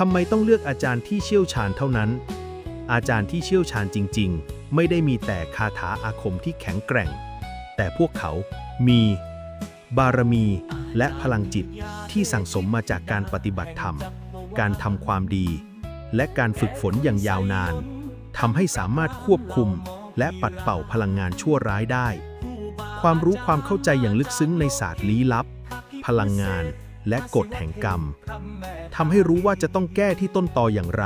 ทำไมต้องเลือกอาจารย์ที่เชี่ยวชาญเท่านั้น อาจารย์ที่เชี่ยวชาญจริง ๆ ไม่ได้มีแต่คาถาอาคมที่แข็งแกร่ง แต่พวกเขามี บารมี และพลังจิตที่สั่งสมมาจากการปฏิบัติธรรม การทำความดี และการฝึกฝนอย่างยาวนานทำให้สามารถควบคุม และปัดเป่าพลังงานชั่วร้ายได้ ความรู้ความเข้าใจอย่างลึกซึ้งในศาสตร์ลี้ลับ พลังงาน และกฎแห่งกรรมทำให้รู้ว่าจะต้องแก้ที่ต้นตออย่างไร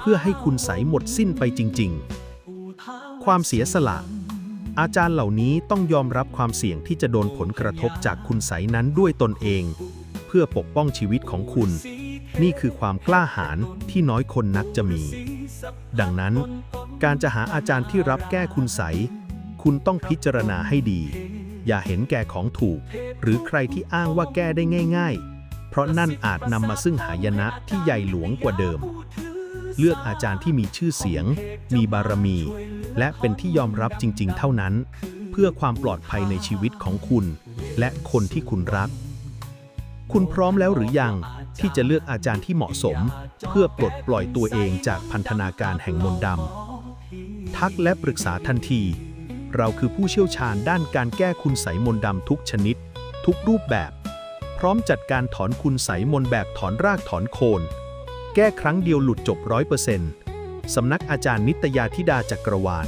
เพื่อให้คุณใสหมดสิ้นไปจริง ๆ ความเสียสละ อาจารย์เหล่านี้ต้องยอมรับความเสี่ยงที่จะโดนผลกระทบจากคุณใสนั้นด้วยตนเอง เพื่อปกป้องชีวิตของคุณ นี่คือความกล้าหาญที่น้อยคนนักจะมี ดังนั้น การจะหาอาจารย์ที่รับแก้คุณใส คุณต้องพิจารณาให้ดี อย่าเห็นแก่ของถูก หรือใครที่อ้างว่าแก้ได้ง่าย ๆ เพราะนั่นอาจนำมาซึ่งหายนะที่ใหญ่หลวงกว่าเดิม เลือกอาจารย์ที่มีชื่อเสียง มีบารมี และเป็นที่ยอมรับจริง ๆ เท่านั้น เพื่อความปลอดภัยในชีวิตของคุณ และคนที่คุณรัก คุณพร้อมแล้วหรือยังที่จะเลือกอาจารย์ที่เหมาะสม เพื่อปลดปล่อยตัวเองจากพันธนาการแห่งมนต์ดำทักและปรึกษาทันที เราคือผู้เชี่ยวชาญด้านการแก้คุณไสยมนต์ดำทุกชนิด ทุกรูปแบบ พร้อมจัดการถอนคุณไสยมนต์แบบถอนรากถอนโคน แก้ครั้งเดียวหลุดจบร้อยเปอร์เซ็นต์สำนักอาจารย์นิตยาธิดาจักรวาล